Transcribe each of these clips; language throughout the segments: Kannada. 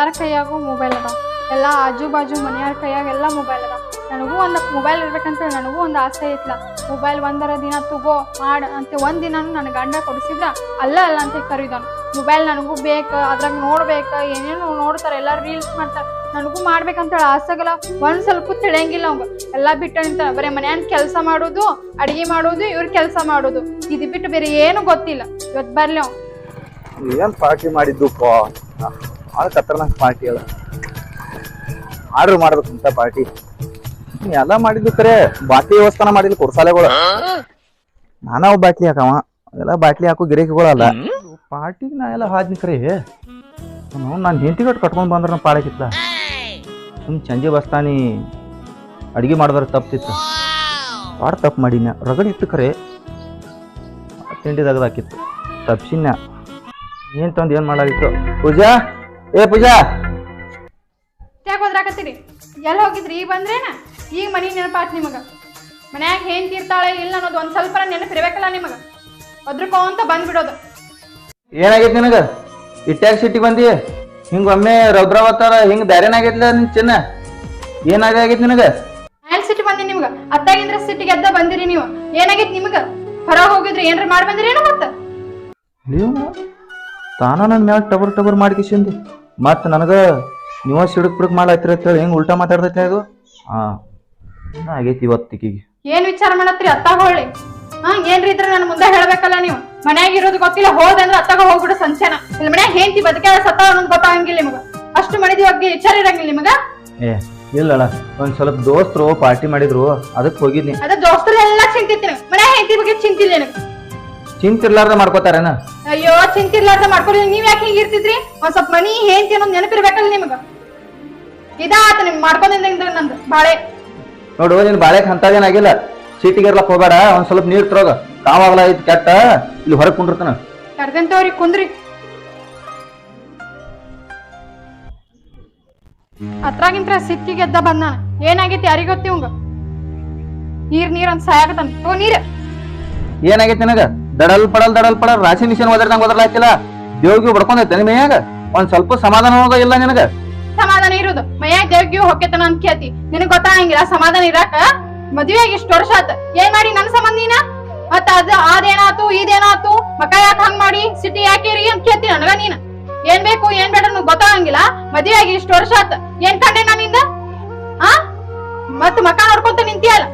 ಎಲ್ಲರ ಕೈಯಾಗೂ ಮೊಬೈಲ್ ಅದ. ಎಲ್ಲ ಆಜು ಬಾಜು ಮನೆಯವ್ರ ಕೈಯಾಗ ಎಲ್ಲ ಮೊಬೈಲ್ ಅದ. ನನಗೂ ಒಂದು ಮೊಬೈಲ್ ಇರ್ಬೇಕಂತ ನನಗೂ ಒಂದು ಆಸೆ ಐತ್ಲ. ಮೊಬೈಲ್ ಒಂದರ ದಿನ ತಗೋ, ಮಾಡ ಅಂತ ಒಂದ್ ದಿನಾನು ನನ್ನ ಗಂಡ ಕೊಡಿಸಿದ್ರ ಅಲ್ಲ ಅಲ್ಲ ಅಂತ ಕರೀದನು ಮೊಬೈಲ್ ನನಗೂ ಬೇಕು, ಅದ್ರಾಗ ನೋಡ್ಬೇಕು, ಏನೇನು ನೋಡ್ತಾರೆ, ಎಲ್ಲ ರೀಲ್ಸ್ ಮಾಡ್ತಾರೆ. ನನಗೂ ಮಾಡ್ಬೇಕಂತ ಹೇಳಿ ಆಸೆಗಲ್ಲ ಒಂದು ಸ್ವಲ್ಪ ತಿಳಿಯಂಗಿಲ್ಲ ಅವಂಗ. ಎಲ್ಲ ಬಿಟ್ಟು ನಿಂತ ಬರೀ ಮನೆಯನ್ ಕೆಲಸ ಮಾಡೋದು, ಅಡಿಗೆ ಮಾಡೋದು, ಇವ್ರ ಕೆಲಸ ಮಾಡೋದು. ಇದು ಬಿಟ್ಟು ಬೇರೆ ಏನು ಗೊತ್ತಿಲ್ಲ. ಇವತ್ತು ಬರ್ಲಿ ಅವ್. ಏನ್ ಪಾರ್ಟಿ ಮಾಡಿದ್ದು ಭಾಳ ಖತರ್ನಾಕ್ ಪಾರ್ಟಿ ಅದ. ಆರ್ಡರ್ ಅಂತ ಪಾರ್ಟಿ. ಎಲ್ಲ ಮಾಡಿದ್ದು ಕರೆ ಬಾಟ್ಲಿ ವ್ಯವಸ್ಥಾನ ಮಾಡಿಲ್ಲ ಕುರ್ಸಾಲೆಗಳು ನಾನಾವ್ ಬಾಟ್ಲಿ ಹಾಕವ. ಎಲ್ಲ ಬಾಟ್ಲಿ ಹಾಕೋ ಗಿರೇಕಿಗಳಲ್ಲ ಪಾರ್ಟಿಗೆ ನಾ ಎಲ್ಲ ಹಾದ್ನಿ ಕರೆ. ನಾನು ಹೆಂಡತಿ ಕಟ್ ಕಟ್ಕೊಂಡ್ ಬಂದ್ರ ಪಾಳಕಿತ್ತ ಸುಮ್ ಚಂಜೆ ಬಸ್ತಾನಿ. ಅಡಿಗೆ ಮಾಡಿದ್ರೆ ತಪ್ಪಿತ್ತು ಪಾಡ್ ತಪ್ಪು ಮಾಡಿನ. ರಗಡಿತ್ತು ಇತ್ತು ಕರೆ. ತಿಂಡಿ ತೆಗ್ದಾಕಿತ್ತು ತಪ್ಸಿನ. ಏನ್ ತಂದು ಏನ್ ಮಾಡಾಗಿತ್ತು ಪೂಜಾ? ಏ ಪೂಜಾ. ಯಾಕೆ ಹೋದ್ರಾಕತ್ತೀರಿ ಎಲ್ಲಿ ಹೋಗಿದ್ರಿ? ಈಗ ಬಂದ್ರೇನ? ಈಗ ಮನಿ ನೆನಪಾತ್ ನಿಮಗ. ಮನ್ಯಾಗ ಏನ್ ತೀರ್ತಾಳೆ ಇಲ್ಲ ಅನ್ನೋದು ಒಂದ್ ಸ್ವಲ್ಪ ನೆನಪಿರ್ಬೇಕಲ್ಲ ನಿಮಗ. ಅಂತ ಬಂದ್ಬಿಡೋದು. ಏನಾಗೈತಿ ನಿನಗ? ಇಟ್ಯಾಗ ಸಿಟ್ಟಿಗೆ ಬಂದಿ? ಹಿಂಗ ಒಮ್ಮೆ ರೌದ್ರಾವತಾರ ಹಿಂಗ ಬ್ಯಾರೇನಾಗೈತ್ಲ ನಿನ್ ಚಿನ್ನ? ಏನಾಗೈತಿ ನಿನಗ? ಮ್ಯಾಲ್ ಸಿಟಿ ಬಂದಿ ನಿಮ್ಗ? ಅತ್ತಾಗಿಂದ್ರ ಸಿಟಿಗೆ ಎದ್ದ ಬಂದಿರಿ ನೀವು. ಏನಾಗೈತಿ ನಿಮಗ? ಹೊರ ಹೋಗಿದ್ರಿ ಏನ್ರ ಮಾಡಿ ಬಂದಿರೇನು ಮತ್ತ? ನೀವು ತಾನ ನನ್ನ ಮ್ಯಾಲ ಟಬರ್ ಟಬರ್ ಮಾಡ್ಕಿಸಿಂದು ಮತ್ತ ನನಗೆ ನೀವ ಸಿಡುಕ್ ಬಿಡಕ್ ಅಂತ ಹೇಳಿ ಹೆಂಗ್ ಉಲ್ಟಾ ಮಾತಾಡ್ತೈತೆ ಇದು ಹಾ. ಆಗೈತಿ ಇವತ್ತಿಗೆ ಏನ್ ವಿಚಾರ ಮಾಡತ್ರಿ ಅತ್ತಾಗ ಹೊಳ್ಳಿ ಹಾ ಏನ್ರಿ ಇದ್ರೆ ನನ್ ಮುಂದೆ ಹೇಳ್ಬೇಕಲ್ಲ ನೀವು? ಮನ್ಯಾಗ ಇರೋದು ಗೊತ್ತಿಲ್ಲ ಹೋದಂದ್ರ ಅತ್ತಾಗ ಹೋಗ್ಬಿಡು ಸಂಚನ ಇಲ್ಲ ಮನ್ಯಾಗ ಹೆಂಡತಿ ಬದಕ ಸತ್ತ ಅನ್ನೋದು ಗೊತ್ತಾಗಂಗಿಲ್ಲ ನಿಮಗ. ಅಷ್ಟು ಮನೆದಿ ಬಗ್ಗೆ ವಿಚಾರ ಇರಂಗಿಲ್ಲ ನಿಮಗ? ಏ ಇಲ್ಲಲ್ಲ. ಒಂದ್ ಸ್ವಲ್ಪ ದೋಸ್ತರು ಪಾರ್ಟಿ ಮಾಡಿದ್ರು ಅದಕ್ಕೆ ಹೋಗಿದ್ನಿ. ಅದ ದೋಸ್ತರು ಎಲ್ಲಾ ಚಿಂತಿತ್ತಿನ ಮನ್ಯಾಗ ಹೆಂಡತಿ ಬಗ್ಗೆ ಚಿಂತಿಲ್ಲ ನಿನಗ ಚಿಂತಿರ್ಲಾರ್ದ ಮಾಡ್ಕೋತಾರೇನ? ಅಯ್ಯೋ ಚಿಂತಿರ್ಲಾರ್ದ ಮಾಡ್ಕೊಳ್ಳಿ ನೀವ್ ಯಾಕೆ ಹಿಂಗ್ ಇರ್ತಿದ್ರಿ? ಒಂದ್ ಸ್ವಲ್ಪ ಮನಿ ಹೇಂತಿ ಅನ್ನೋದು ನೆನಪಿರ್ಬೇಕಲ್ಲ ನಿಮಗ. ಇದಾತ ನಿಮ್ ಮಾಡ್ಕೊಂಡಿದ್ದ ನಂದು ಬಾಳೆ. ನೋಡು ನಿನ್ ಬಾಳೆಕ್ ಅಂತದೇನಾಗಿಲ್ಲ ಸೀಟಿಗೆರ್ಲಕ್ ಹೋಗ್ಬೇಡ ಒಂದ್ ಸ್ವಲ್ಪ ನೀರ್ ತರೋಗ. ಕಾವಾಗ್ಲ ಐತಿ ಕೆಟ್ಟ. ಇಲ್ಲಿ ಹೊರಗ್ ಕುಂಡಿರ್ತಾನ. ಕರ್ದಂತವ್ರಿ ಕುಂದ್ರಿ. ಅತ್ರಾಗಿಂತ್ರ ಸಿಕ್ಕಿ ಗೆದ್ದ ಬಂದ ಏನಾಗೈತಿ ಯಾರಿಗ್ ಗೊತ್ತಿ ಇವಂಗ? ನೀರ್ ನೀರ್ ಅಂತ ಸಾಯಾಗತಾನ ಓ ನೀರ್. ಏನಾಗೈತಿ ನಿನಗ? ದಡಲ್ ಪಡಲ್ ದಡಲ್ ಪಡಲ್ ರಾಶಿ ಮಿಷನ್ ಒದರ್ದಂಗ ಒದರ್ಲಾಕಿಲ್ಲ ದೇವ್ಗಿ ಬಡ್ಕೊಂಡೈತೆ ನಿಮ್ ಮೈಯಾಗ? ಒಂದ್ ಸ್ವಲ್ಪ ಸಮಾಧಾನ ಅನ್ನೋದ ಇಲ್ಲ ನಿನಗ? ಸಮಾಧಾನ ಇರೋದು. ಮೈಯಾಗ ದೇವ್ಗಿ ಹೊಕ್ಕೆತನ ಅಂತ ಕೇಳ್ತಿ. ನಿನಗ್ ಗೊತ್ತಾಗಂಗಿಲ್ಲ, ಸಮಾಧಾನ ಇರಾಕ ಮದ್ವೆಯಾಗಿ ಇಷ್ಟ ವರ್ಷ ಆತ. ಏನ್ ಮಾಡಿ ನನ್ ನೀನ? ಮತ್ತ ಅದ ಅದೇನಾತು ಇದೇನಾತು ಮಕ ಯಾಕೆ ಹಂಗ್ ಮಾಡಿ? ಸಿಟಿ ಯಾಕೇರಿ ಅಂತ ಕೇಳ್ತಿ ನನಗ ನೀನ. ಏನ್ ಬೇಕು, ಏನ್ ಬೇಡ ನನಗ್ ಗೊತ್ತಾಗಂಗಿಲ್ಲ. ಮದ್ವೆಯಾಗಿ ಇಷ್ಟ ವರ್ಷ ಆತ. ಏನ್ ಕಂಡೆ ನಾನಿಂದ ಆ? ಮತ್ ಮಕ ನೋಡ್ಕೊಂತ ನಿಂತಿಯಲ್ಲ.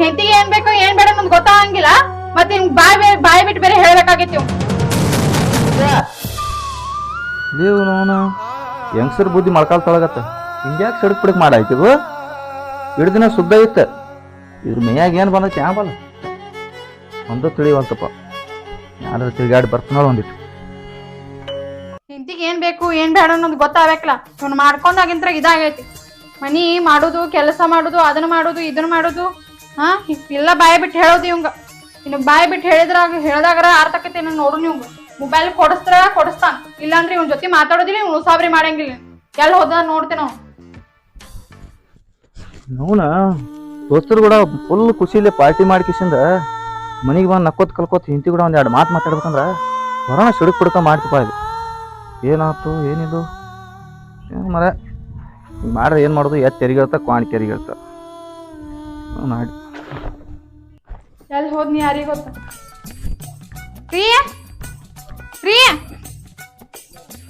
ಹೆಂಡತಿಗೆ ಏನ್ ಬೇಕು, ಏನ್ ಬೇಡ ಅನ್ನೋದ್ ಗೊತ್ತಾಗಂಗಿಲ್ಲ. ಮತ್ ನಿಮ್ಗೆ ಬಾಯ್ ಬಾಯಿ ಬಿಟ್ಟು ಬೇರೆ ಹೇಳಬೇಕಾಗಿತ್ತು. ನೀವು ನೋನ ಹೆಂಗಸರ್ ಬುದ್ಧಿ ಮೊಳಕಾಲ್ತೊಳಗತ್ತ ಹಿಂಗ್ಯಾಕ್ ಸಡಕ್ ಪಿಡಕ್ ಮಾಡಾಯ್ತಿವು ಇಡ ದಿನ ಸುದ್ದ ಇತ್ತ. ಇದ್ರ ಮೇಯಾಗ ಏನ್ ಬಂದೈತಿ ಯಾ ಬಲ್ಲ? ಒಂದು ತಿಳಿವಲ್ತಪ್ಪ. ಯಾರು ತಿರುಗಾಡಿ ಬರ್ತಾನೋ ಒಂದಿಟ್ಟು ಇಂತಿಗೆ ಏನ್ ಬೇಕು ಏನ್ ಬೇಡ ಅನ್ನೋದು ಗೊತ್ತಾಗಬೇಕಲ್ಲ. ಇವ್ನು ಮಾಡ್ಕೊಂಡಾಗಿಂತ್ರ ಇದಾಗೈತಿ. ಮನಿ ಮಾಡುದು ಕೆಲಸ ಮಾಡುದು ಅದನ್ನ ಮಾಡುದು ಇದನ್ನ ಮಾಡುದು ಹಾ? ಇಲ್ಲ ಬಾಯ ಬಿಟ್ಟು ಹೇಳೋದು ಇವಂಗ ಇನ್ನು ಬಾಯಿ ಬಿಟ್ಟು ಹೇಳಿದ್ರಾಗ ಅರ್ಥ ಆರ್ತಕತೆ ನೋಡು ನೀವು. ಮೊಬೈಲ್ ಕೊಡಿಸ್ತಾರ ಕೊಡಿಸ್ತಾನ. ಇಲ್ಲಾಂದ್ರೆ ಇವ್ನ ಜೊತೆ ಮಾತಾಡೋದಿಲ್ಲ, ಇವ್ನು ಉಸಾಬ್ರಿ ಮಾಡಂಗಿಲ್ಲ. ಎಲ್ಲಿ ಹೋದ ನೋಡ್ತೇನೆ. ನಾವು ಕೂಡ ಫುಲ್ ಖುಷಿಲಿ ಪಾರ್ಟಿ ಮಾಡ್ಕಿಸಿಂದ ಮನಿಗೆ ಬಂದು ನಕ್ಕೋತ್ ಕಲ್ಕೋತ್ ಹಿಂತಿ ಕೂಡ ಒಂದ್ ಎರಡು ಮಾತು ಮಾತಾಡ್ಬೇಕಂದ್ರ ಹೊರಣ ಸಿಡಕ್ ಬಿಡ್ಕ ಮಾಡ್ತಿಪ್ಪ ಇದು. ಏನಾಯ್ತು, ಏನಿದು? ಏನು ಮರ? ಮಾಡ್ರೆ ಏನು ಮಾಡೋದು? ಎತ್ ಕ್ವಾಣಿ ಕ್ವಾಣ್ ಕೆರಿಗಿರ್ತ ಮಾಡಿ ಎಲ್ಲಿ ಹೋದ್ನಿ ಯಾರಿಗೆ ಗೊತ್ತ? ಪ್ರಿಯ? ಪ್ರಿಯಾ?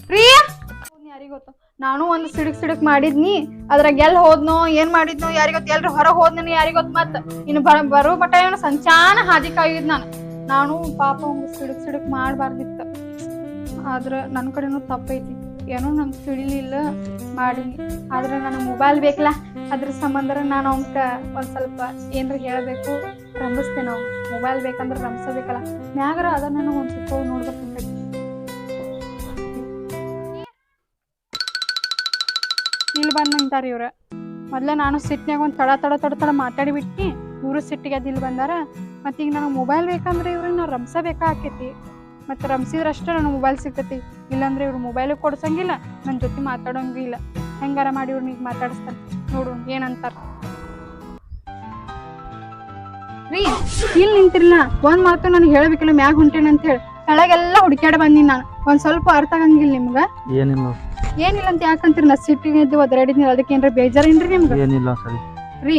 ಪ್ರಿಯಾ? ಯಾರಿಗೆ ಗೊತ್ತ? ನಾನು ಒಂದು ಸಿಡಕ್ ಸಿಡಕ್ ಮಾಡಿದ್ನಿ. ಅದ್ರಾಗ ಎಲ್ಲಿ ಹೋದ್ನೋ ಏನ್ ಮಾಡಿದ್ನೋ ಯಾರಿಗ್ ಗೊತ್ತ ಎಲ್ರು ಹೊರಗೆ ಹೋದ್ನಿ ಯಾರಿಗ್ ಗೊತ್ತ ಮತ್ತ. ಇನ್ನು ಬರ ಬರೋ ಮಟ ಏನು ಸಂಚಾನ ಹಾದಿ ಕಾಯಿದ್ ನಾನು. ನಾನು ಪಾಪ ಒಂದು ಸಿಡಕ್ ಸಿಡಕ್ ಮಾಡಬಾರ್ದಿತ್ತು. ಆದ್ರ ನನ್ನ ಕಡೆನೂ ತಪ್ಪೈತಿ. ಏನೋ ನಂಗೆ ತಿಳಿಲಿಲ್ಲ ಮಾಡೀನಿ. ಆದ್ರೆ ನನಗೆ ಮೊಬೈಲ್ ಬೇಕಲ್ಲ ಅದ್ರ ಸಂಬಂಧ ನಾನು ಅವನ್ಕ ಒಂದ್ ಸ್ವಲ್ಪ ಏನ್ರ ಹೇಳ್ಬೇಕು? ರಂಭಿಸ್ತೇನೆ ನಾವು. ಮೊಬೈಲ್ ಬೇಕಂದ್ರೆ ರಂಭಿಸಬೇಕಲ್ಲ. ಮ್ಯಾಗರ ಅದ ನನಗೆ ಒಂದು ಸ್ವಲ್ಪ ನೋಡ್ಬೇಕು ಇಲ್ಲಿ ಬಂದು ನಿಂತಾರ ಇವ್ರ. ಮೊದ್ಲ ನಾನು ಸಿಟ್ನ್ಯಾಗ ಒಂದು ತಡ ತಡ ತಡ ತಡ ಮಾತಾಡಿ ಬಿಟ್ಟಿ ಇವರು ಸಿಟ್ಟಿಗೆ ಅದು ಇಲ್ಲಿ ಬಂದಾರ. ಮತ್ತು ಈಗ ನನಗೆ ಮೊಬೈಲ್ ಬೇಕಂದ್ರೆ ಇವ್ರಿಗೆ ನಾವು ರಂಬಿಸಬೇಕಾಕೈತಿ ಮತ್ತು ರಂಭಿಸಿದ್ರಷ್ಟೇ ನನಗೆ ಮೊಬೈಲ್ ಸಿಗ್ತೈತಿ. ಇಲ್ಲಾಂದ್ರೆ ಇವ್ರು ಮೊಬೈಲ್ ಕೊಡ್ಸಂಗಿಲ್ಲ ನನ್ನ ಜೊತೆ ಮಾತಾಡೋಂಗಿಲ್ಲ. ಹೆಂಗಾರ ಮಾಡಿ ಇವ್ರನ್ನ ಮಾತಾಡಿಸ್ತಾರೆ. ನೋಡು, ಏನಂತಾರ. ರೀ ಇಲ್ಲಿ ನಿಂತಿರ್ಲಿಲ್ಲ ಒಂದ್ ಮಾತು ನನಗೆ ಹೇಳ್ಬೇಕಿಲ್ಲ ಮ್ಯಾಗ ಹೊಂಟೇನೆ ಅಂತ ಹೇಳಿ. ಕೆಳಗೆಲ್ಲ ಹುಡುಕ್ಯಾಡ ಬಂದಿನಿ ನಾನು. ಒಂದ್ ಸ್ವಲ್ಪ ಅರ್ಥ ಆಗಂಗಿಲ್ಲ ನಿಮ್ಗ. ಏನಿಲ್ಲ. ಏನಿಲ್ಲ ಅಂತ ಯಾಕಂತೀರಿ? ನಾ ಸಿಟ್ಟಿಗೆ ಇದ್ದು ಒದರಾಡಿದ್ನಿ ಅದಕ್ಕೆ ಏನ್ರ ಬೇಜಾರೇನ್ರಿ ನಿಮ್ಗ? ಏನಿಲ್ಲ ಸರಿ. ರೀ.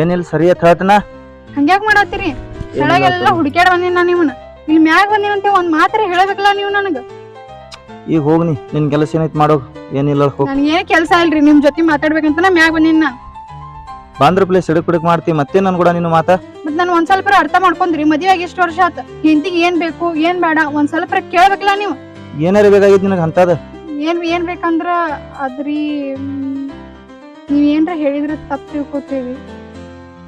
ಏನಿಲ್ಲ ಸರಿ ಅಂತ ಹೇಳ್ತನ. ಹಂಗ್ಯಾಕ್ ಮಾಡತ್ತೀರಿ? ಕೆಳಗೆಲ್ಲ ಹುಡುಕ್ಯಾಡ ಬಂದಿ ನಾನು ನಿಮ್ಮನ್ನ. ಇಲ್ಲಿ ಮ್ಯಾಗ ಅಂತ ಒಂದ್ ಮಾತ್ರ ಹೇಳಬೇಕಲ್ಲ ನೀವು ನನಗ? ಈಗ ಹೋಗ್ನಿ ನಿನ್ ಕೆಲಸ ಏನೈತಿ ಮಾಡೋ ಏನಿಲ್ಲ ಹೋಗ್. ಏನ್ ಕೆಲ್ಸ ಇಲ್ರಿ ನಿಮ್ ಜೊತೆ ಮಾತಾಡ್ಬೇಕಂತ ನಾ ಮ್ಯಾಗ ಬಂದಿನ ನಾ ಬಂದ್ರ ಪ್ಲೇಸ್ ಸಿಡಕ್ ಬಿಡಕ್ ಮಾಡ್ತಿ ಮತ್ತೆ ನನ್ ಕೂಡ ನೀನು ಮಾತಾ? ಮತ್ ನಾನು ಒಂದ್ ಸ್ವಲ್ಪ ಅರ್ಥ ಮಾಡ್ಕೊಂಡ್ರಿ ಮದ್ವೆ ಆಗಿ ಎಷ್ಟು ವರ್ಷ ಆತ. ಹೆಂಡತಿಗೆ ಏನ್ ಬೇಕು ಏನ್ ಬೇಡ ಒಂದ್ ಸ್ವಲ್ಪ ಕೇಳ್ಬೇಕಲ್ಲ ನೀವು. ಏನಾರ ಬೇಕಾಗಿದ್ ನಿನಗೆ ಅಂತದ ಏನ್ ಏನ್ ಬೇಕಂದ್ರ ಅದ್ರಿ ನೀವು ಏನ್ರ ಹೇಳಿದ್ರ ತಪ್ಪ ತಿಳ್ಕೊತೀವಿ.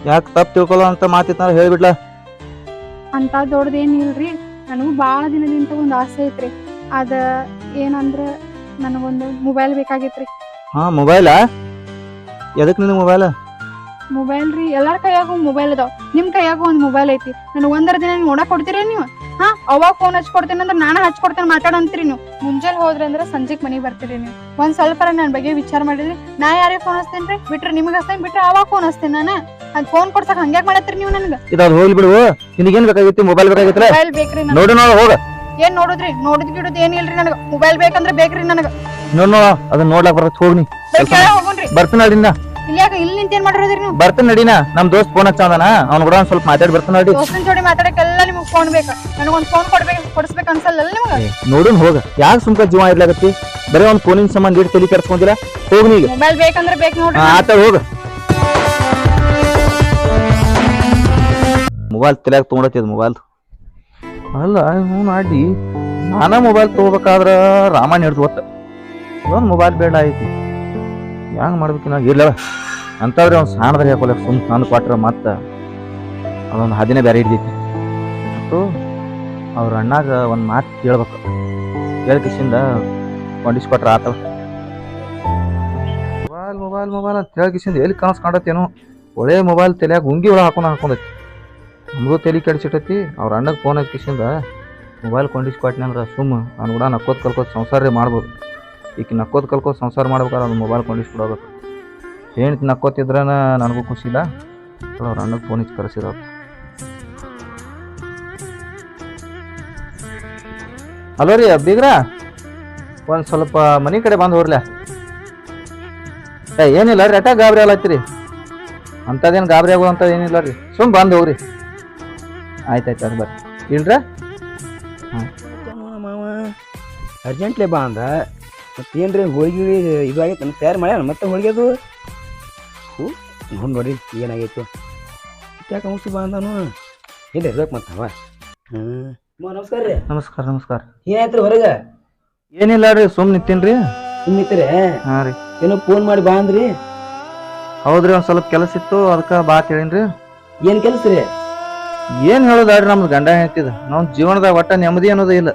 ಯಾಕೆ ತಪ್ಪ ತಿಳ್ಕೊಳ್ಳೋ ಅಂತ ಮಾತಿತ್ತಾರ ಹೇಳ್ಬಿಡ್ಲಾ. ಅಂತ ದೊಡ್ಡದೇನಿಲ್ರಿ ನನಗೂ ಭಾಳ ದಿನದಿಂದ ಒಂದ್ ಆಸೆ ಐತ್ರಿ. ಅದ ಏನಂದ್ರ ನನಗೊಂದು ಮೊಬೈಲ್ ಬೇಕಾಗಿತ್ರಿ. ಹಾ ಮೊಬೈಲಾ ಎದಕ್ ನಿನಗೆ ಮೊಬೈಲ್ ಮೊಬೈಲ್ ರೀ ಎಲ್ಲಾರ ಕೈಯಾಗ ಮೊಬೈಲ್ ಅದಾವ. ನಿಮ್ ಕೈಯಾಗ ಒಂದ್ ಮೊಬೈಲ್ ಐತಿ. ನನ್ ಒಂದರ ದಿನ ನೋಡಕ್ ಕೊಡ್ತೀರಿ ನೀವು? ಹಾ ಅವಾಗ ಫೋನ್ ಹಚ್ಕೊಡ್ತೇನೆ ಅಂದ್ರೆ ನಾನು ಹಚ್ಕೊಡ್ತೇನೆ ಮಾತಾಡಂತೀರಿ ನೀವು. ಮುಂಜಾನೆ ಹೋದ್ರಿ ಅಂದ್ರೆ ಸಂಜೆಗ್ ಮನೆಗ್ ಬರ್ತೀರಿ ನೀವು. ಒಂದ್ ಸ್ವಲ್ಪ ನನ್ ಬಗ್ಗೆ ವಿಚಾರ ಮಾಡಿದ್ರಿ ನಾ ಯಾರಿಗೆ ಫೋನ್ ಹಚ್ತೇನ್ರಿ ಬಿಟ್ರೆ ನಿಮಗ್ ಹಚ್ತೇನೆ ಬಿಟ್ರೆ ಅವಾಗ ಫೋನ್ ಹಚ್ತೇನೆ ನಾನು? ಅದ್ ಫೋನ್ ಕೊಡ್ಸಕ್ ಹಂಗ್ಯಾಕ್ ಮಾಡತ್ತೀರಿ ನೀವು ನನ್ಗ? ಇದಾದ್ ಹೋಗ್ಲಿ ಬಿಡು. ನಿನಗೇನ್ ಬೇಕಾಗಿತ್ತು ಮೊಬೈಲ್ ಬೇಕಾಗಿತ್ತಲ್ಲ ಮೊಬೈಲ್ ಬೇಕ್ರಿ ನನ್ಗ. ನೋಡಿ ನೋಡ ಹೋಗ. ಏನ್ ನೋಡುದ್ರಿ? ನೋಡಿದ್ ಗಿಡುದ್ ಏನಿಲ್ರಿ ನನಗ? ಮೊಬೈಲ್ ಬೇಕಂದ್ರೆ ಬೇಕ್ರಿ ನನಗ. ನೋಡ್ ನೋಡ ಅದನ್ನ ನೋಡ್ಲಾಕ್ ಬರತ್ ಹೋಗ್ನಿ ಬರ್ತೀನಿ ಅಲ್ಲಿಂದ ಇಲ್ಲಿ ಯಾಕ ಇಲ್ಲಿ ನಿಂತ ಏನ್ ಮಾಡಿರೋದ್ರಿ ನೀವು? ಬರ್ತಾನ ನಡಿನ. ನಮ್ ದೋಸ್ತ್ ಫೋನ್ ಹಚ್ಚಾದನ ಅವ್ನ ಕೂಡ ಒಂದ್ ಸ್ವಲ್ಪ ಮಾತಾಡಿ ಬರ್ತಾನ ನಡಿ. ದೋಸ್ತನ್ ಜೋಡಿ ಮಾತಾಡಕ್ಕೆಲ್ಲ ನಿಮ್ಗೆ ಫೋನ್ ಬೇಕು. ನನಗೊಂದ್ ಫೋನ್ ಕೊಡ್ಬೇಕು ಕೊಡಿಸ್ಬೇಕು ಅನ್ಸಲ್ಲ ನಿಮಗೆ? ನೋಡುನ್ ಹೋಗ. ಯಾಕೆ ಸುಮ್ಕ ಜೀವ ಇರ್ಲಾಗತ್ತಿ ಬರೀ ಒಂದ್ ಫೋನಿನ ಸಂಬಂಧ ಇಟ್ಟು ತಲೆ ಕೆಡ್ಸ್ಕೊಂಡಿಲ್ಲ ಹೋಗ್ ನೀಗ ಮೊಬೈಲ್ ಬೇಕಂದ್ರೆ ಬೇಕು ನೋಡ್ರಿ. ಆತ ಹೋಗ. ಮೊಬೈಲ್ ತಲೆಯಾಗ ತೊಗೊಂಡತ್ತಿದ್ ಮೊಬೈಲ್ ಅಲ್ಲ ಹ್ಞೂ ಆಡಿ ನಾನ ಮೊಬೈಲ್ ತಗೋಬೇಕಾದ್ರ ರಾಮಾಯಣ ಹಿಡ್ದು ಒತ್ತ ಒಂದು ಮೊಬೈಲ್ ಬೇಡ ಐತಿ ಹೆಂಗ್ ಮಾಡ್ಬೇಕು ನಾವು ಇರ್ಲವ ಅಂಥವ್ರೆ ಅವ್ನು ಸಾಣದ್ರೆ ಹಾಕೊಲ್ಲ ಸುಮ್ ತಂದು ಕೊಟ್ರೆ ಮತ್ತ ಅದೊಂದು ಹದಿನೇ ಬೇರೆ ಹಿಡ್ದೈತಿ. ಮತ್ತು ಅವ್ರ ಅಣ್ಣಾಗ ಒಂದು ಮಾತು ಕೇಳ್ಬೇಕು. ಕೇಳ್ಕಿಸಿಂದ ಕೊಂಡಿಸ್ಕೊಟ್ರೆ ಆತವ. ಮೊಬೈಲ್ ಮೊಬೈಲ್ ಮೊಬೈಲ್ ಅಂತ ಕೇಳ್ಕಿಸಿಂದ ಎಲ್ಲಿ ಕನಸು ಕಾಣತ್ತೇನೋ ಒಳ್ಳೆ ಮೊಬೈಲ್ ತಲೆಯಾಗ ಉಂಗಿ ಒಳಗೆ ಹಾಕೊಂಡು ಹಾಕೊಂಡೈತಿ. ನಮಗೂ ತಲೆ ಕೆಡಿಸಿಟ್ಟೈತಿ. ಅವ್ರ ಅಣ್ಣಗೆ ಫೋನ್ ಹಚ್ಕಿಸಿಂದ ಮೊಬೈಲ್ ಕೊಂಡಿಸ್ಕೊಟ್ನಿ ಅಂದ್ರೆ ಸುಮ್ಮ ಅವ್ನು ಕೂಡ ನಕ್ಕೋದು ಕಲ್ಕೋದು ಸಂಸಾರೇ ಮಾಡ್ಬೋದು. ಈಗ ನಕ್ಕೋದ್ ಕಲ್ಕೋ ಸಂಸಾರ ಮಾಡ್ಬೇಕಾದ್ರೆ ಅವ್ನು ಮೊಬೈಲ್ ಕೊಂಡಿಸ್ಬಿಡೋದು. ಹೆಂಡ್ತಿ ನಕ್ಕೋತಿದ್ರನ ನನಗೂ ಖುಷಿ ಇಲ್ಲ. ಅವ್ರ ಅಣ್ಣಗೆ ಫೋನ್ ಇಚ್ಚು ಕರೆಸಿರೋದು. ಹಲೋ ರೀ ಬೀಗ್ರಾ ಒಂದು ಸ್ವಲ್ಪ ಮನೆ ಕಡೆ ಬಂದು ಹೋಗ್ಲ. ಏ, ಏನಿಲ್ಲ ರೀ ಅಟ್ಟ ಗಾಬರಿ ಆಗತ್ತೀರಿ ಅಂಥದ್ದೇನು ಗಾಬರಿ ಆಗುವಂಥದ್ದು ಏನಿಲ್ಲ ರೀ. ಸುಮ್ ಬಂದು ಹೋಗ್ರಿ. ಆಯ್ತು ಆಯ್ತು ಅದು ಬರ್ರಿ. ಇಲ್ರ? ಹಾಂ. ಅರ್ಜೆಂಟ್ಲಿ ಬಾ ಅಂದ. ಮತ್ತೇನ್ರಿ ಹೋಳಿಗೆ ಇದು ಆಗೈತೆ ನನ್ನ ತಯಾರು ಮಾಡ್ಯಾನ ಮತ್ತೆ ಹೋಳಿಗೆ ಅದು? ಹ್ಞೂ ನೋಡಿ ನೋಡ್ರಿ ಏನಾಗೈತು? ಯಾಕೆ ಮುಗಿಸಿ ಬಾ ಅಂದನು? ಇಲ್ಲ ಇರ್ಬೇಕು ಮತ್ತೆ ಅವ? ಹ್ಞೂ ನಮಸ್ಕಾರ ರೀ. ನಮಸ್ಕಾರ ನಮಸ್ಕಾರ. ಏನಾಯ್ತು ಹೊರಗೆ? ಏನಿಲ್ಲ ರೀ ಸುಮ್ ನಿಂತೀನಿ ನಿಂತೀರಿ ಹಾಂ ರೀ. ಏನೋ ಫೋನ್ ಮಾಡಿ ಬಾ ಅಂದ್ರಿ. ಹೌದ್ರಿ ಒಂದು ಸ್ವಲ್ಪ ಕೆಲಸ ಇತ್ತು ಅದಕ್ಕೆ ಬಾ ರೀ. ಏನು ಕೆಲಸ ರೀ? ಏನು ಹೇಳೋದಾಡ್ರಿ ನಮ್ದು ಗಂಡ ಹೇಳ್ತಿದ ನಮ್ಮ ಜೀವನದಾಗ ಒಟ್ಟ ನೆಮ್ಮದಿ ಅನ್ನೋದೇ ಇಲ್ಲ.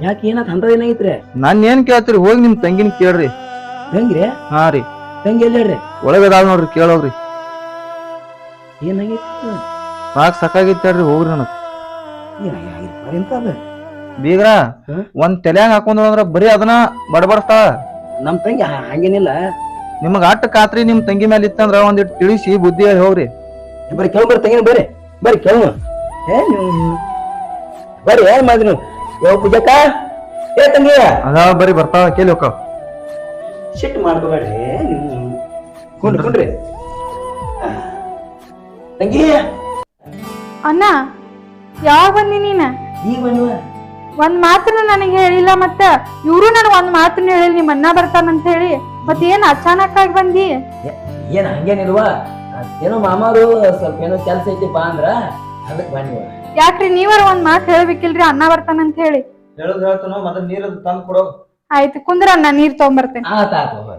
ಯಾಕೆ ಏನಾತ್ ಅಂತ ಏನಾಗಿತ್ರಿ ನಾನು ಏನು ಕೇಳ್ತೀರಿ? ಹೋಗಿ ನಿಮ್ಮ ತಂಗಿನ ಕೇಳ್ರಿ. ಹೆಂಗ್ರಿ ಹಾ ರೀ. ತಂಗಿ ಎಲ್ಲ ಹೇಳ್ರಿ? ಒಳಗದಾಳ ನೋಡ್ರಿ ಕೇಳೋಗ್ರಿ ಏನಾಗೈತಿ? ಸಾಕು ಸಾಕಾಗಿತ್ತಾಡ್ರಿ ಹೋಗ್ರಿ ನನಗೆ. ಏನಾಗಿರ್ತಾರೆ ಎಂತದ? ಬೀಗ್ರ? ಒಂದ್ ತಲ್ಯಾಗ ಹಾಕೊಂಡ್ ಅಂದ್ರ ಬರೀ ಅದನ್ನ ಬಡಬಡಿಸ್ತಾಳ ನಮ್ಮ ತಂಗಿ ಹಾ- ಹಂಗೇನಿಲ್ಲ. ನಿಮಗ ಅಟ್ಟ ಖಾತ್ರಿ ನಿಮ್ ತಂಗಿ ಮೇಲೆ ಇತ್ತಂದ್ರ ಒಂದಿಟ್ಟು ತಿಳಿಸಿ ಬುದ್ಧಿ ಹೇಳಿ ಹೋಗ್ರಿ. ಬರ್ರಿ ಕೇಳು ಬರ್ರಿ ತಂಗಿನ ಬರ್ರಿ ಬರ್ರಿ ಬರೀ ಏ ನೀವು ಬರ್ರಿ ಏನ್ ಮಾಡಿದ್ರಿ ನೀವು? ಯಾವ ಪೂಜಾಕ? ಏ ತಂಗಿ? ಅದಾವ ಬರೀ ಬರ್ತಾವ ಕೇಳಿ ಹೋಗ ಶಿಟ್ ಮಾಡ್ಕೋಬೇಡ್ರಿ ನೀವು. ಕುಂಡ್ರಿ ಕುಂಡ್ರಿ. ತಂಗಿ? ಅಣ್ಣ ಯಾವಾಗ ಬಂದಿ ನೀನ? ಈಗ ಬನ್ನುವ ಒಂದ್ ಮಾತನ್ನ ನನಗೆ ಹೇಳಿಲ್ಲ ಮತ್ತ? ಇವರು ನನ್ ಒಂದ್ ಮಾತನ್ನು ಹೇಳಿ ನಿಮ್ಮ ಅಣ್ಣ ಬರ್ತಾನಂತ ಹೇಳಿ. ಮತ್ ಏನ್ ಅಚಾನಕ್ ಆಗಿ ಬಂದಿ ಏನ್ ಹಂಗೇನಿಲ್ವಾ? ಏನೋ ಮಾಮಾರು ಸ್ವಲ್ಪ ಏನೋ ಕೆಲ್ಸ ಐತಿ ಬಾ ಅಂದ್ರ ಅದಕ್ ಬನ್ನಿವ ಯಾಕ್ರಿ ನೀವರ ಒಂದ್ ಮಾತ್ ಹೇಳ್ಬೇಕಿಲ್ರಿ? ಅಣ್ಣ ಬರ್ತಾನಂತ ಹೇಳಿ. ಹೇಳದ್ ಹೇಳ್ತಾನೋ ಮೊದಲ ನೀರ್ ತಂದ್ ಕೊಡೋ. ಆಯ್ತು ಕುಂದ್ರ ಅಣ್ಣ ನೀರ್ ತಗೊಂಬರ್ತೇನೆ. ಆತ ಆತ ಹೋಗ್ರಿ.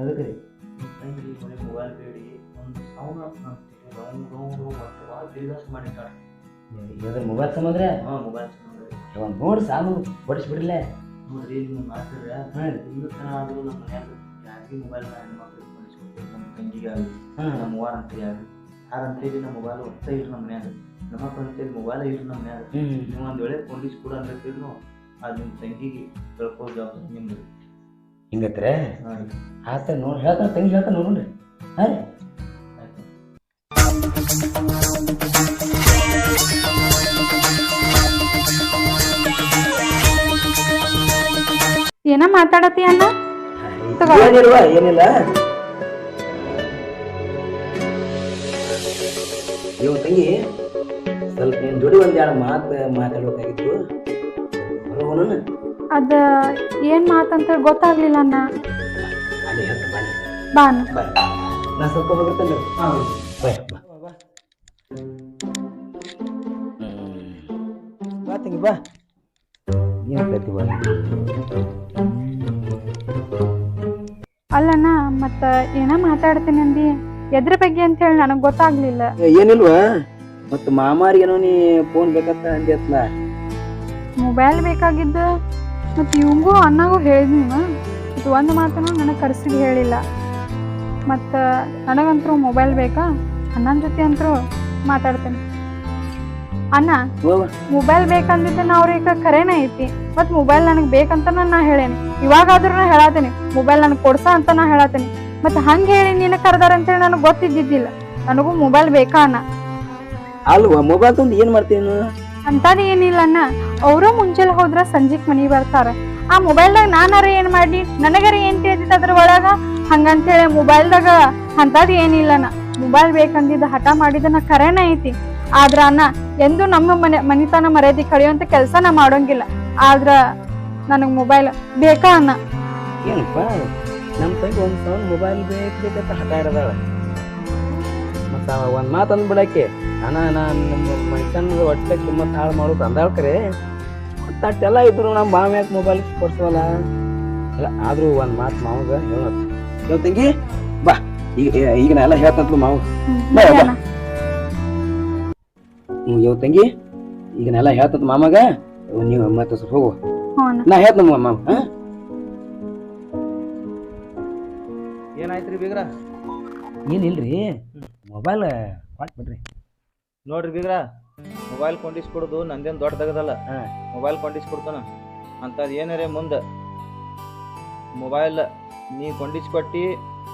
ಎದಕ್ಕೆ ರೀ? ಇದ್ರ ಮೊಬೈಲ್ ಸಂಬಂದ್ರೆ ಒಂದ್ ನೋಡಿ ಸಾಲು ಆಕಿ ಮೊಬೈಲ್ ಹೆಣ್ಮಕ್ಳು ಮಾಡಿಸ್ಕೊಡ್ತೀವಿ ನಮ್ಮ ತಂಗಿಗಾಗಿ ನಮ್ಮ ಅವ್ವಾರ ಅಂತೇಳಿ ಯಾರು ನಮ್ಮ ಮೊಬೈಲ್ ಒತ್ತೇ ಇಲ್ರಿ ನಮ್ಮ ಮನ್ಯಾಗ ನಮ್ಮ ಅಂತೇಳಿ ಮೊಬೈಲ್ ಇಲ್ರಿ ನಮ್ಮ ಮನ್ಯಾಗ ನೀವು ಒಂದು ವೇಳೆ ಕೊಂಡಿಸ್ ಕೂಡ ಅಂದಿರ್ತೀರ್ನು ಅದು ನಿಮ್ಮ ತಂಗಿಗೆ ಕಳ್ಕೋ ಜವಾಬ್ದಾರಿ ನಿಮ್ದು ಹಿಂಗತ್ರೆ ಆತ ನೋಡಿ ಹೇಳ್ತಾನೆ ತಂಗಿ ಹೇಳ್ತಾನೆ ನೋಡ್ರಿ ಹಾಂ ಏನ ಮಾತಾಡತಿ ಅಣ್ಣ? ತಗೋ. ಏನಿಲ್ವ ಏನಿಲ್ಲ ಇವ್ ತಂಗಿ ಸ್ವಲ್ಪ ನಿನ್ ಜೋಡಿ ಒಂದ್ ಎರಡು ಮಾತು ಮಾತಾಡ್ಬೇಕಾಗಿತ್ತು ಬರೋವನ ಅದ ಏನ್ ಮಾತಂತ ಗೊತ್ತಾಗ್ಲಿಲ್ಲ ಅಣ್ಣ ಅಲ್ಲಿ ಹೇಳ್ತ ಬನ್ನಿ ಬಾ ಅಣ್ಣ ಬಾಯ್ ನಾ ಸ್ವಲ್ಪ ಹೋಗಿರ್ತೇನೆ ಬಾಯ್ ಬಾ ಬಾ ತಂಗಿ ಬಾ ಏನ್ ಪ್ರತಿ ಬಾ ಅಲ್ಲಣ್ಣ ಮತ್ತ ಏನ ಮಾತಾಡ್ತೀನಿ ಅಂದಿ. ಎದ್ರ ಬಗ್ಗೆ ಅಂತ ಹೇಳಿ ನನಗ್ ಗೊತ್ತಾಗ್ಲಿಲ್ಲ. ಏನಿಲ್ವಾ? ಮತ್ತ ಮಾಮಾರಿಗೇನೋ ನೀ ಫೋನ್ ಬೇಕಂತ ಅಂದಿತ್ಲ ಮೊಬೈಲ್ ಬೇಕಾಗಿದ್ದ ಮತ್ತ ಇವಂಗೂ ಅಣ್ಣಗೂ ಹೇಳಿದ್ನಿ ಇದು ಒಂದು ಮಾತನ್ನು ನನಗೆ ಕರ್ಸಿದ್ ಹೇಳಿಲ್ಲ. ಮತ್ತ ನನಗಂತರೂ ಮೊಬೈಲ್ ಬೇಕಾ? ಅಣ್ಣನ ಜೊತೆ ಅಂತರೂ ಮಾತಾಡ್ತೇನೆ. ಅಣ್ಣ ಮೊಬೈಲ್ ಬೇಕಂದಿದ್ದ ನಾ ಅವ್ರಿಗೆ ಖರೇನ ಐತಿ. ಮತ್ ಮೊಬೈಲ್ ನನಗ್ ಬೇಕಂತ ನಾ ಹೇಳೇನಿ. ಇವಾಗಾದ್ರೂ ನಾ ಹೇಳಾತೀನಿ ಮೊಬೈಲ್ ನನಗ್ ಕೊಡ್ಸ ಅಂತ ನಾ ಹೇಳಾತೀನಿ. ಮತ್ ಹಂಗ ಹೇಳಿ ನೀನ ಕರ್ದಾರ ಅಂತೇಳಿ ನನಗ್ ಗೊತ್ತಿದ್ದಿದ್ದಿಲ್ಲ. ನನಗೂ ಮೊಬೈಲ್ ಬೇಕಾ ಅಣ್ಣ? ಅಲ್ವಾ ಮೊಬೈಲ್ ತಂದು ಏನ್ ಮಾಡ್ತೀನಿ ಅಂತದ್ ಏನಿಲ್ಲ ಅಣ್ಣ. ಅವರು ಮುಂಚೆಲ್ ಹೋದ್ರ ಸಂಜೀಕ್ ಮನಿ ಬರ್ತಾರ. ಆ ಮೊಬೈಲ್ದಾಗ ನಾನಾರ ಏನ್ ಮಾಡಿ ನನಗರ ಏನ್ ತಿಳಿದಿತ್ತು ಅದ್ರ ಒಳಗ? ಮೊಬೈಲ್ ಮೊಬೈಲ್ದಾಗ ಅಂತದ್ ಏನಿಲ್ಲ ಅಣ್ಣ. ಮೊಬೈಲ್ ಬೇಕಂದಿದ್ದ ಹಠ ಮಾಡಿದ ನಾ ಕರೆನ ಐತಿ. ಆದ್ರ ಅಣ್ಣ ಎಂದು ನಮ್ಮ ಮನೆ ಮನಿತನ ಮರ್ಯಾದೆ ಕಳಿಯುವಂತ ಕೆಲಸ ನಾ ಮಾಡೋಂಗಿಲ್ಲ. ಆದ್ರ ನನಗ್ ಮೊಬೈಲ್ ಬೇಕಾ ಅನ್ನ? ಏನಪ್ಪ ನಮ್ಮ ತಂಗಿ ಒಂದು ಮೊಬೈಲ್ ಬೇಕು ಬೇಕಂತ ಹಠ ಇರೋದಾಳ. ಮತ್ತು ಒಂದು ಮಾತು ಅಂದ್ಬಿಡಕ್ಕೆ ಅಣ್ಣ ನಾನು ನಮ್ಮ ಮನುಷ್ಯನ ಹೊಟ್ಟೆ ತುಂಬ ಹಾಳು ಮಾಡೋದು ಅಂದಾಳ ಕರೆ. ಮತ್ತು ಇದ್ರು ನಮ್ಮ ಮಾವ ಯಾಕೆ ಮೊಬೈಲ್ ಕೊಡ್ಸವಲ್ಲ ಇಲ್ಲ ಆದರೂ ಒಂದು ಮಾತು ಮಾವಾಗ ಹೇಳೋದು. ಹೇಳ ತಂಗಿ? ಬಾ ಈಗ ಈಗ ನಾ ಎಲ್ಲ ಹೇಳ್ತಂತ ಮಾವ. ಯಾವ ತಂಗಿ ಈಗ ನಾ ಹೇಳ್ತದ ಮಾಮಾಗ ನೀವು ಮತ್ತೆ ಸ್ವಲ್ಪ ಹೋಗು. ನಾ ಹೇಳ್ತ ಮಾಮ ಹಾಂ? ಏನಾಯ್ತ್ರಿ ಬೀಗ್ರ? ಏನಿಲ್ರಿ ಮೊಬೈಲ್ ಕೊಟ್ಟು ಬಿಡ್ರಿ. ನೋಡ್ರಿ ಬೀಗ್ರ ಮೊಬೈಲ್ ಕೊಂಡಿಸ್ಕೊಡುದು ನಂದೇನ್ ದೊಡ್ಡದಾಗದಲ್ಲ ಹಾ. ಮೊಬೈಲ್ ಕೊಂಡಿಸ್ಕೊಡ್ತಾನ ಅಂತದ್ ಏನಾರೇ ಮುಂದೆ. ಮೊಬೈಲ್ ನೀ ಕೊಂಡಿಸ್ಕೊಟ್ಟಿ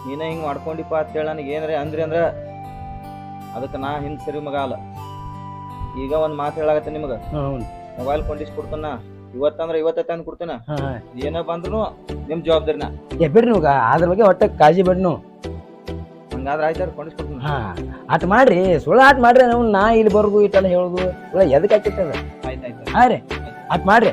ನೀನೇ ಹಿಂಗ್ ಮಾಡ್ಕೊಂಡಿಪ್ಪ ಅಂತೇಳಿ ನನಗೆ ಏನಾರೇ ಅಂದ್ರಿ ಅಂದ್ರ ಅದಕ್ಕೆ ನಾ ಹಿಂದ್ ಸರಿ ಮಗ ಅಲ್ಲ. ಈಗ ಒಂದ್ ಮಾತು ಹೇಳಾಗತ್ತೆ ನಿಮಗ. ಮೊಬೈಲ್ ಮೊಬೈಲ್ ಕೊಂಡಿಸ್ಕೊಡ್ತಾನ ಇವತ್ತಂದ್ರ ಇವತ್ತ ತಂದು ಕೊಡ್ತಾನ. ಏನೋ ಬಂದ್ರು ನಿಮ್ ಜವಾಬ್ದಾರಿನ. ಬಿಡ್ರಿ ನೀವು ಅದ್ರ ಬಗ್ಗೆ ಒಟ್ಟ ಕಾಳಜಿ ಬಿಡ್ನು. ನೀವು ಹಂಗಾದ್ರ ಆಯ್ತಾರ ಕೊಂಡಿಸ್ಕೊಡ್ತಾನ ಹಾ ಆಟ ಮಾಡ್ರಿ ಸುಳ್ಳು ಆಟ ಮಾಡ್ರಿ ನಾವು ನಾ ಇಲ್ಲಿ ಬರೋದು ಇಟ್ಟೆಲ್ಲ ಹೇಳೋದು ಸುಳ್ಳು ಎದಕ್ಕೆ ಹಾಕಿರ್ತದ ಆಯ್ತಾಯ್ತು ಹಾ ರೀ ಆಟ ಮಾಡ್ರಿ.